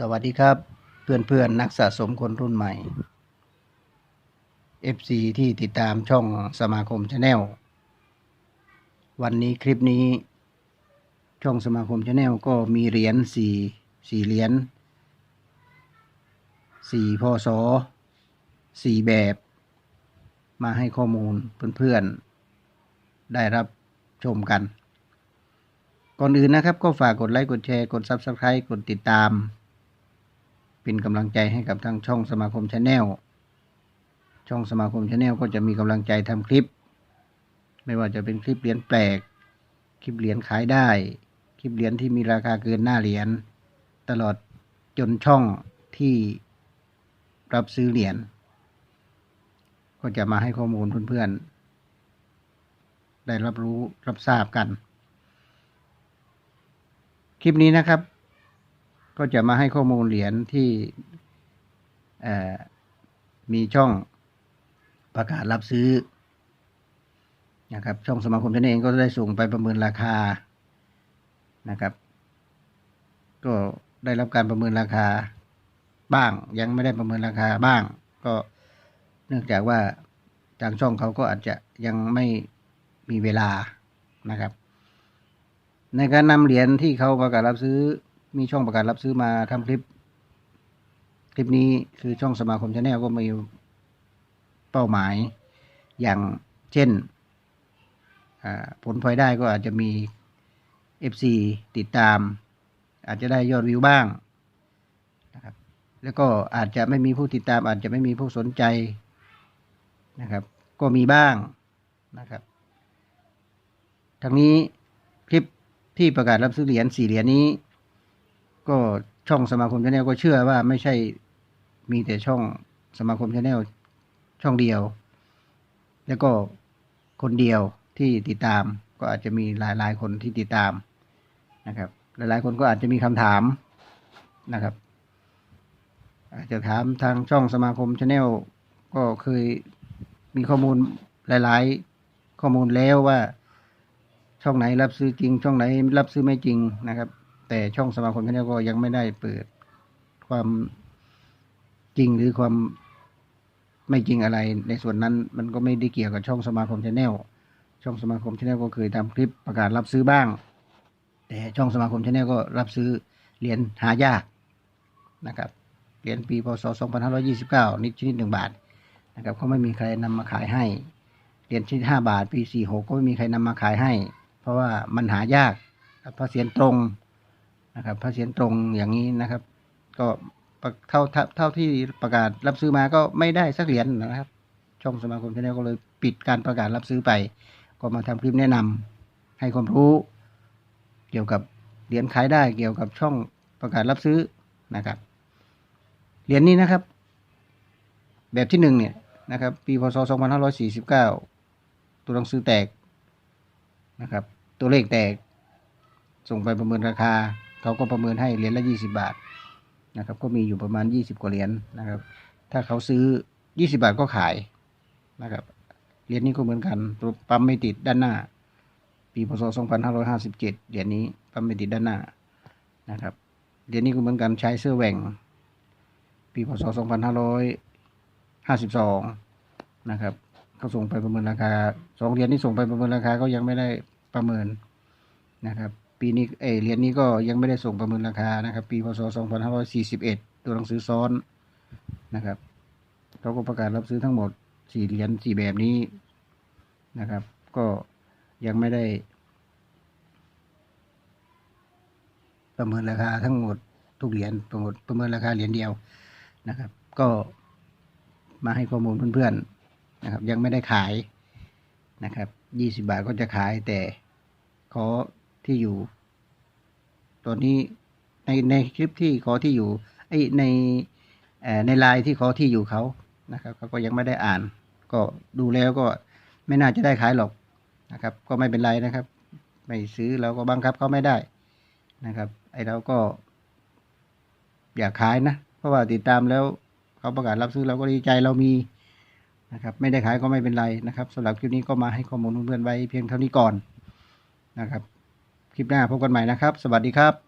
สวัสดีครับเพื่อนเพื่อนนักสะสมคนรุ่นใหม่ FC ที่ติดตามช่องสมาคมชาแนลวันนี้คลิปนี้ ช่องสมาคมชาแนลก็มีเหรียญสี่สี่เหรียญสี่พศสี่แบบ มาให้ข้อมูลเพื่อนๆ ได้รับชมกัน ก่อนอื่นนะครับก็ฝากกดไลค์ กดแชร์ กด Subscribe กดติดตาม เป็นกำลังใจให้กับทางช่องสมาคมชาแนลช่องสมาคมชาแนลก็จะมีกำลังใจทำคลิป ไม่ว่าจะเป็นคลิปเหรียญแปลก คลิปเหรียญขายได้ คลิปเหรียญที่มีราคาเกินหน้าเหรียญตลอดจนช่องที่รับซื้อเหรียญก็จะมาให้ข้อมูลเพื่อนๆ ได้รับรู้รับทราบกัน คลิปนี้นะครับ ก็จะมาให้ข้อมูลเหรียญที่มีช่องประกาศรับซื้อนะครับช่องสมาคมท่านเองก็ได้ส่งไปประเมินราคานะครับ ก็ได้รับการประเมินราคาบ้าง ยังไม่ได้ประเมินราคาบ้าง ก็เนื่องจากว่าทางช่องเขาก็อาจจะยังไม่มีเวลานะครับ ในการนำเหรียญที่เขาประกาศรับซื้อ มีช่องประกาศรับซื้อมาทำคลิป คลิปนี้คือช่องสมาคมชาแนลก็มีเป้าหมาย อย่างเช่นผลพลอยได้ก็อาจจะมี FC ติดตาม อาจจะได้ยอดวิวบ้างนะครับแล้วก็อาจจะไม่มีผู้ติดตาม อาจจะไม่มีผู้สนใจนะครับ ก็มีบ้างนะครับทั้งนี้คลิปที่ประกาศรับซื้อเหรียญสี่เหรียญนี้ ก็ช่องสมาคมชาแนลก็เชื่อว่าไม่ใช่มีแต่ช่องสมาคมชาแนลช่องเดียว แล้วก็คนเดียวที่ติดตามก็อาจจะมีหลายๆ คนที่ติดตามนะครับ หลายๆ คนก็อาจจะมีคำถามนะครับ อาจจะถามทางช่องสมาคมชาแนลก็เคยมีข้อมูลหลาย ๆ ข้อมูลแล้วว่าช่องไหนรับซื้อจริง ช่องไหนรับซื้อไม่จริงนะครับ แต่ช่องสมาคมชาแนลก็ยังไม่ได้เปิดความจริงหรือความไม่จริงอะไร ในส่วนนั้นมันก็ไม่ได้เกี่ยวกับช่องสมาคมชาแนลช่องสมาคมชาแนลก็เคยทำคลิปประกาศรับซื้อบ้าง แต่ช่องสมาคมชาแนลก็รับซื้อเหรียญหายากนะครับเหรียญปีพศ 2529 นิดชนิดหนึ่งบาทนะครับเขาไม่มีใครนำมาขายให้เหรียญชนิด 5 บาท ปี 46 ก็ไม่มีใครนำมาขายให้ เพราะว่ามันหายากครับพระเศียรตรง นะครับพระเศียรตรงอย่างนี้นะครับ ก็เท่าเท่าที่ประกาศรับซื้อมาก็ไม่ได้สักเหรียญนะครับ ช่องสมาคมชาแนลก็เลยปิดการประกาศรับซื้อไป ก็มาทำคลิปแนะนำให้ความรู้ เกี่ยวกับเหรียญขายได้เกี่ยวกับช่องประกาศรับซื้อนะครับเหรียญนี้นะครับ แบบที่หนึ่งเนี่ยนะครับ ปีพศ 2549 ตัวหนังสือแตกนะครับ ตัวเลขแตก ส่งไปประเมินราคา เขาก็ประเมินให้เหรียญละ 20 บาทนะครับก็มีอยู่ประมาณ 20 กว่าเหรียญนะครับ ถ้าเขาซื้อ 20 บาทก็ขายนะครับเหรียญนี้ก็เหมือนกันปั๊มไม่ติดด้านหน้า ปีพศ 2557 เหรียญนี้ปั๊มไม่ติดด้านหน้านะครับเหรียญนี้ก็เหมือนกันใช้เสื้อแหว่ง ปีพศ 2552 นะครับเขาส่งไปประเมินราคาสองเหรียญนี้ส่งไปประเมินราคาก็ยังไม่ได้ประเมินนะครับ ปีนี้เออเหรียญนี้ก็ยังไม่ได้ส่งประเมินราคานะครับ ปีพศ 2541 ตัวหนังสือซ้อนนะครับเขาก็ประกาศรับซื้อทั้งหมดสี่เหรียญสี่แบบนี้นะครับ ก็ยังไม่ได้ ประเมินราคาทั้งหมดทุกเหรียญประเมินประเมินราคาเหรียญเดียวนะครับ ก็มาให้ข้อมูลเพื่อนๆนะครับ ยังไม่ได้ขายนะครับยี่สิบาทก็จะขายแต่ขอ ที่อยู่ ตอนนี้ในในคลิปที่ขอที่อยู่ไอในในไลน์ที่ขอที่อยู่เขานะครับเขาก็ยังไม่ได้อ่าน ก็ดูแล้วก็ไม่น่าจะได้ขายหรอกนะครับ ก็ไม่เป็นไรนะครับ ไม่ซื้อเราก็บังคับเขาไม่ได้นะครับ ไอเราก็ อยากขายนะ เพราะว่าติดตามแล้วเขาประกาศรับซื้อเราก็ดีใจเรามีนะครับ ไม่ได้ขายก็ไม่เป็นไรนะครับสำหรับคลิปนี้ก็มาให้ข้อมูลเพื่อนๆไว้เพียงเท่านี้ก่อนนะครับ คลิปหน้าพบกันใหม่นะครับ สวัสดีครับ